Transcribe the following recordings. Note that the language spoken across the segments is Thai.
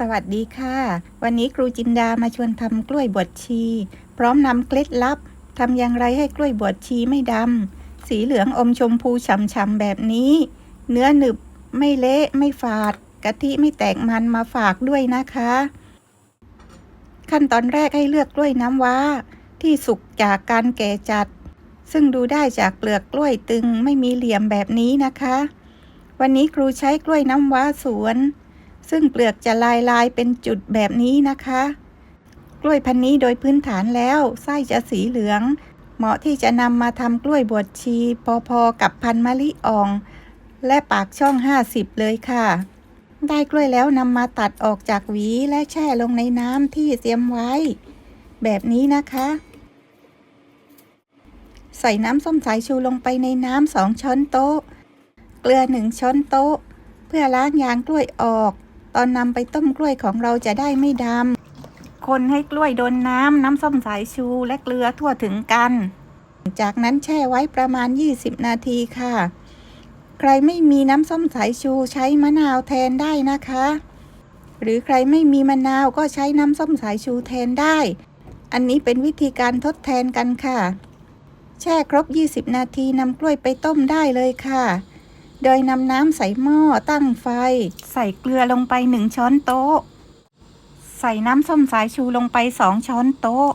สวัสดีค่ะ วันนี้ครูจินดามาชวนทำกล้วยบวชชี พร้อมนำเคล็ดลับทำอย่างไรให้กล้วยบวชชีไม่ดำสีเหลืองอมชมพูฉ่ำๆแบบนี้ เนื้อหนึบไม่เละไม่ฝาด กะทิไม่แตกมันมาฝากด้วยนะคะ ขั้นตอนแรกให้เลือกกล้วยน้ำว้า ที่สุกจากการแก่จัด ซึ่งดูได้จากเปลือกกล้วยตึงไม่มีเหลี่ยมแบบนี้นะคะ วันนี้ครูใช้กล้วยน้ำว้าสวน ซึ่งเปลือกจะลายลายเป็นจุดแบบนี้นะคะ กล้วยพันนี้โดยพื้นฐานแล้วไส้จะสีเหลือง เหมาะที่จะนำมาทำกล้วยบวชชีพอๆกับพันมะลิอ่อง และปากช่อง 50 เลยค่ะ ได้กล้วยแล้วนำมาตัดออกจากหวีและแช่ลงในน้ำที่เตรียมไว้ แบบนี้นะคะ ใส่น้ำส้มสายชูลงไปในน้ำสองช้อนโต๊ะ เกลือหนึ่งช้อนโต๊ะ เพื่อล้างยางกล้วยออก ตอนนำไปต้มกล้วยของเราจะได้ไม่ดำ คนให้กล้วยโดนน้ำน้ำส้มสายชูและเกลือทั่วถึงกัน จากนั้นแช่ไว้ประมาณ 20 นาทีค่ะ ใครไม่มีน้ำส้มสายชูใช้มะนาวแทนได้นะคะ หรือใครไม่มีมะนาวก็ใช้น้ำส้มสายชูแทนได้ อันนี้เป็นวิธีการทดแทนกันค่ะ แช่ครบ 20 นาทีนำกล้วยไปต้มได้เลยค่ะ โดยนำน้ำใส่หม้อตั้งไฟ ใส่เกลือลงไป1ช้อนโต๊ะ ใส่น้ำส้มสายชูลงไป2ช้อนโต๊ะ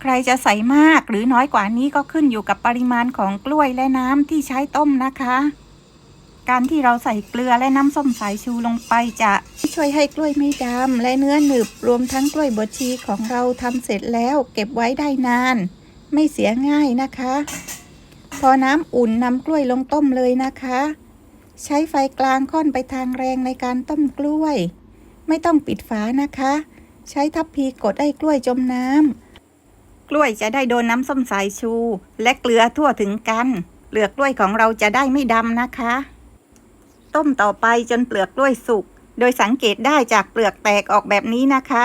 ใครจะใส่มากหรือน้อยกว่านี้ก็ขึ้นอยู่กับปริมาณของกล้วยและน้ำที่ใช้ต้มนะคะ การที่เราใส่เกลือและน้ำส้มสายชูลงไปจะช่วยให้กล้วยไม่ดำและเนื้อหนึบรวมทั้งกล้วยบดชีของเราทำเสร็จแล้วเก็บไว้ได้นาน ไม่เสียง่ายนะคะ พอน้ำอุ่นนำกล้วยลงต้มเลยนะคะ ใช้ไฟกลางค่อนไปทางแรงในการต้มกล้วย ไม่ต้องปิดฝานะคะ ใช้ทัพพีกดให้กล้วยจมน้ำกล้วยจะได้โดนน้ำส้มสายชู และเกลือทั่วถึงกัน เปลือกกล้วยของเราจะได้ไม่ดำนะคะ ต้มต่อไปจนเปลือกกล้วยสุก โดยสังเกตได้จากเปลือกแตกออกแบบนี้นะคะ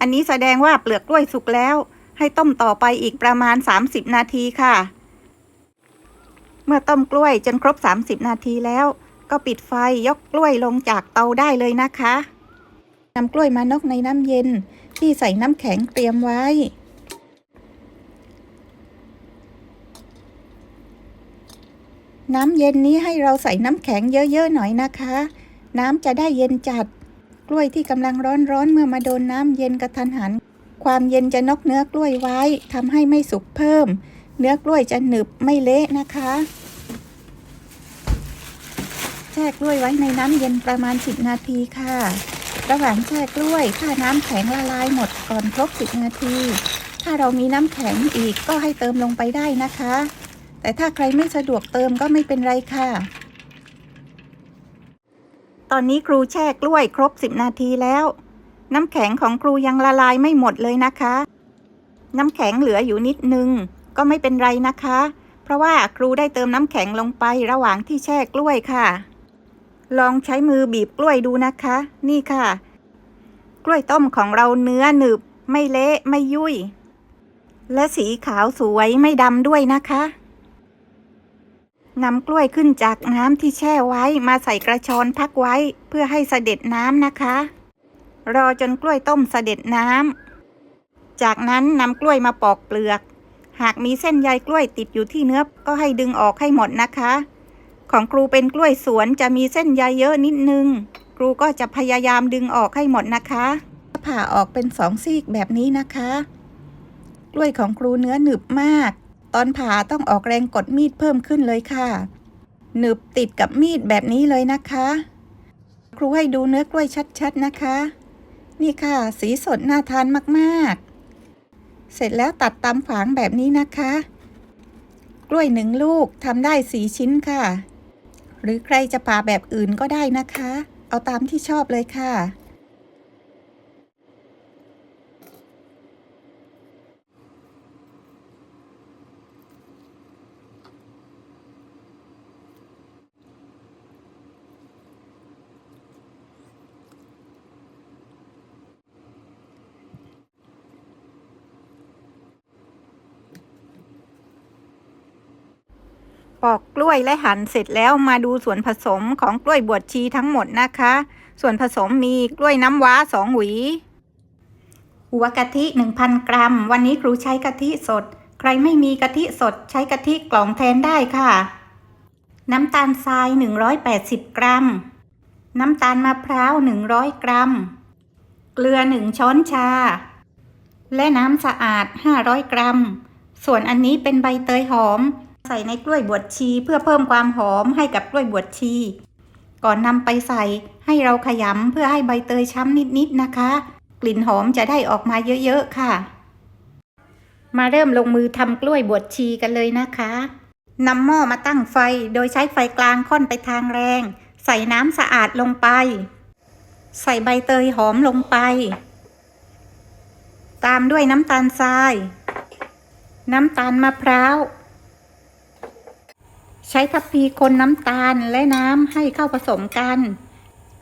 อันนี้แสดงว่าเปลือกกล้วยสุกแล้ว ให้ต้มต่อไปอีกประมาณ 30 นาทีค่ะ เมื่อต้มกล้วยจนครบ 30 นาทีแล้ว ก็ปิดไฟยกกล้วยลงจากเตาได้เลยนะคะนำกล้วยมานกในน้ำเย็นที่ใส่น้ำแข็งเตรียมไว้ น้ำเย็นนี้ให้เราใส่น้ำแข็งเยอะ ๆ หน่อยนะคะ น้ำจะได้เย็นจัด กล้วยที่กำลังร้อนๆเมื่อมาโดนน้ำเย็นกระทันหัน ความเย็นจะนกเนื้อกล้วยไว้ทำให้ไม่สุกเพิ่ม เนื้อกล้วยจะหนึบไม่เละนะคะแช่กล้วยไว้ในน้ำเย็นประมาณ 10 นาทีค่ะ ระหว่างแช่กล้วย ถ้าน้ำแข็งละลายหมดก่อนครบ 10 นาที ถ้าเรามีน้ำแข็งอีกก็ให้เติมลงไปได้นะคะ แต่ถ้าใครไม่สะดวกเติมก็ไม่เป็นไรค่ะ ตอนนี้ครูแช่กล้วยครบ 10 นาทีแล้ว น้ำแข็งของครูยังละลายไม่หมดเลยนะคะ น้ำแข็งเหลืออยู่นิดนึง ก็ไม่เป็นไรนะคะ เพราะว่าครูได้เติมน้ำแข็งลงไประหว่างที่แช่กล้วยค่ะ ลองใช้มือบีบกล้วยดูนะคะ นี่ค่ะ กล้วยต้มของเราเนื้อหนึบ ไม่เละไม่ยุ่ย และสีขาวสวยไม่ดำด้วยนะคะนำกล้วยขึ้นจากน้ำที่แช่ไว้มาใส่กระชอนพักไว้เพื่อให้เสด็จน้ำนะคะ รอจนกล้วยต้มเสด็จน้ำจากนั้นนำกล้วยมาปอกเปลือก หากมีเส้นใยกล้วยติดอยู่ที่เนื้อก็ให้ดึงออกให้หมดนะคะ ของครูเป็นกล้วยสวนจะมีเส้นใยเยอะนิดนึง ครูก็จะพยายามดึงออกให้หมดนะคะผ่าออกเป็นสองซีกแบบนี้นะคะ กล้วยของครูเนื้อหนึบมาก ตอนผ่าต้องออกแรงกดมีดเพิ่มขึ้นเลยค่ะ หนึบติดกับมีดแบบนี้เลยนะคะ ครูให้ดูเนื้อกล้วยชัดๆนะคะ นี่ค่ะ สีสดน่าทานมากๆ เสร็จแล้วตัดตามฝางแบบนี้นะคะ กล้วยหนึ่งลูกทำได้สีชิ้นค่ะ หรือใครจะผ่าแบบอื่นก็ได้นะคะ เอาตามที่ชอบเลยค่ะ ปอกกล้วยและหั่นเสร็จแล้วมาดูส่วนผสมของกล้วยบวชชีทั้งหมดนะคะ ส่วนผสมมีกล้วยน้ำว้าสองหวี หัวกะทิ 1,000 กรัม วันนี้ครูใช้กะทิสด ใครไม่มีกะทิสดใช้กะทิกล่องแทนได้ค่ะ น้ำตาลทราย 180 กรัม น้ำตาลมะพร้าว 100 กรัม เกลือ 1 ช้อนชา และน้ำสะอาด 500 กรัม ส่วนอันนี้เป็นใบเตยหอม ใส่ในกล้วยบวชชีเพื่อเพิ่มความหอมให้กับกล้วยบวชชี ก่อนนำไปใส่ให้เราขยำเพื่อให้ใบเตยช้ำนิดๆนะคะ กลิ่นหอมจะได้ออกมาเยอะๆค่ะ มาเริ่มลงมือทำกล้วยบวชชีกันเลยนะคะนำหม้อมาตั้งไฟโดยใช้ไฟกลางค่อนไปทางแรง ใส่น้ำสะอาดลงไป ใส่ใบเตยหอมลงไป ตามด้วยน้ำตาลทราย น้ำตาลมะพร้าว ใช้ทัพพีคนน้ำตาลและน้ำให้เข้าผสมกัน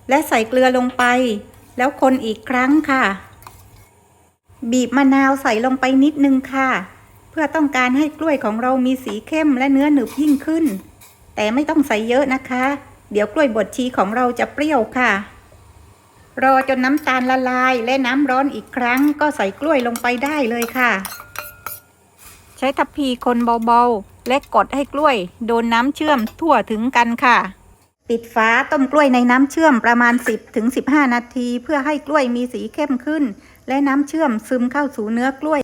และใส่เกลือลงไป แล้วคนอีกครั้งค่ะ บีบมะนาวใส่ลงไปนิดนึงค่ะ เพื่อต้องการให้กล้วยของเรามีสีเข้มและเนื้อหนึบยิ่งขึ้น แต่ไม่ต้องใส่เยอะนะคะ เดี๋ยวกล้วยบดชีของเราจะเปรี้ยวค่ะ รอจนน้ำตาลละลายและน้ำร้อนอีกครั้ง ก็ใส่กล้วยลงไปได้เลยค่ะ ใช้ทัพพีคนเบาๆ และกดให้กล้วย โดนน้ำเชื่อมทั่วถึงกันค่ะ ปิดฝาต้มกล้วยในน้ำเชื่อมประมาณ 10ถึง15 นาที เพื่อให้กล้วยมีสีเข้มขึ้น และน้ำเชื่อมซึมเข้าสู่เนื้อกล้วย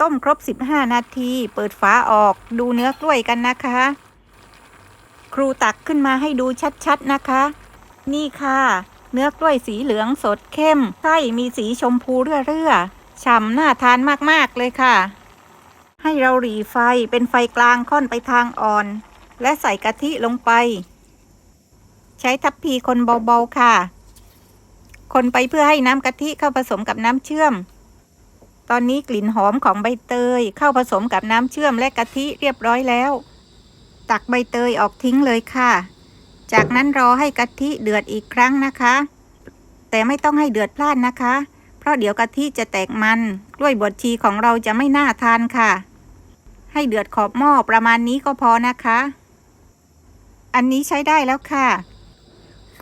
ต้มครบ 15 นาที เปิดฝาออกดูเนื้อกล้วยกันนะคะ ครูตักขึ้นมาให้ดูชัดๆนะคะ นี่ค่ะ เนื้อกล้วยสีเหลืองสดเข้มไส้มีสีชมพูเรื่อๆฉ่ำน่าทานมากๆเลยค่ะ ให้เราหรี่ไฟเป็นไฟกลางค่อนไปทางอ่อน และใส่กะทิลงไป ใช้ทัพพีคนเบาๆค่ะ คนไปเพื่อให้น้ำกะทิเข้าผสมกับน้ำเชื่อม ตอนนี้กลิ่นหอมของใบเตยเข้าผสมกับน้ำเชื่อมและกะทิเรียบร้อยแล้ว ตักใบเตยออกทิ้งเลยค่ะ จากนั้นรอให้กะทิเดือดอีกครั้งนะคะ แต่ไม่ต้องให้เดือดพลานนะคะ ราะเดี๋ยวกะทิจะแตกมัน กล้วยบดชีของเราจะไม่น่าทานค่ะ ให้เดือดขอบหม้อประมาณนี้ก็พอนะคะ อันนี้ใช้ได้แล้วค่ะ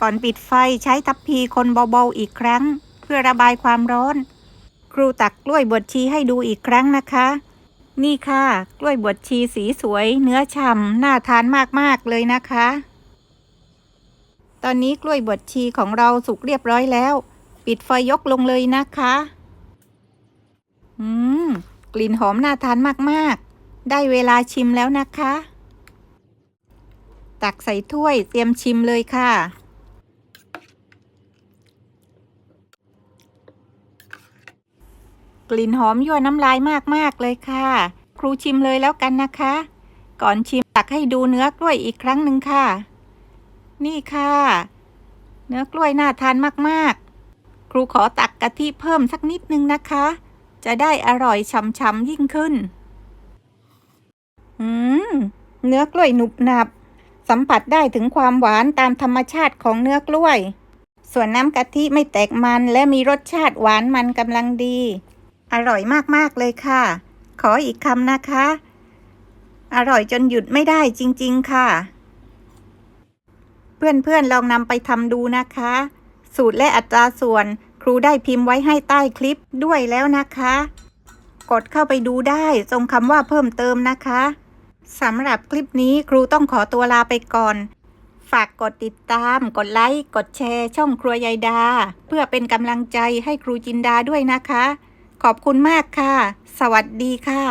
ก่อนปิดไฟใช้ทัพพีคนเบาๆอีกครั้ง เพื่อระบายความร้อน ครูตักกล้วยบวชชีให้ดูอีกครั้งนะคะ นี่ค่ะ กล้วยบวชชีสีสวย เนื้อฉ่ำน่าทานมากๆเลยนะคะ ตอนนี้กล้วยบวชชีของเราสุกเรียบร้อยแล้ว ปิดไฟยกลงเลยนะคะ อืม กลิ่นหอมน่าทานมากๆ ได้เวลาชิมแล้วนะคะ ตักใส่ถ้วยเตรียมชิมเลยค่ะ กลิ่นหอมยั่วน้ำลายมากๆเลยค่ะ ครูชิมเลยแล้วกันนะคะ ก่อนชิมตักให้ดูเนื้อกล้วยอีกครั้งหนึ่งค่ะ นี่ค่ะ เนื้อกล้วยน่าทานมากๆ รูขอตักกะทิเพิ่มสักนิดนึงนะคะ จะได้อร่อยฉ่ำๆยิ่งขึ้น อืม เนื้อกล้วยหนุบหนับ สัมผัสได้ถึงความหวานตามธรรมชาติของเนื้อกล้วย ส่วนน้ำกะทิไม่แตกมันและมีรสชาติหวานมันกำลังดี อร่อยมากๆเลยค่ะ ขออีกคำนะคะ อร่อยจนหยุดไม่ได้จริง ๆ ค่ะ เพื่อนๆลองนำไปทำดูนะคะสูตรและอัตราส่วน ครูได้พิมพ์ไว้ให้ใต้คลิปด้วยแล้วนะคะ กดเข้าไปดูได้ตรงคำว่าเพิ่มเติมนะคะสำหรับคลิปนี้ครูต้องขอตัวลาไปก่อน ฝากกดติดตาม กดไลค์ กดแชร์ ช่องครัวยายดา เพื่อเป็นกำลังใจให้ครูจินดาด้วยนะคะ ขอบคุณมากค่ะ สวัสดีค่ะ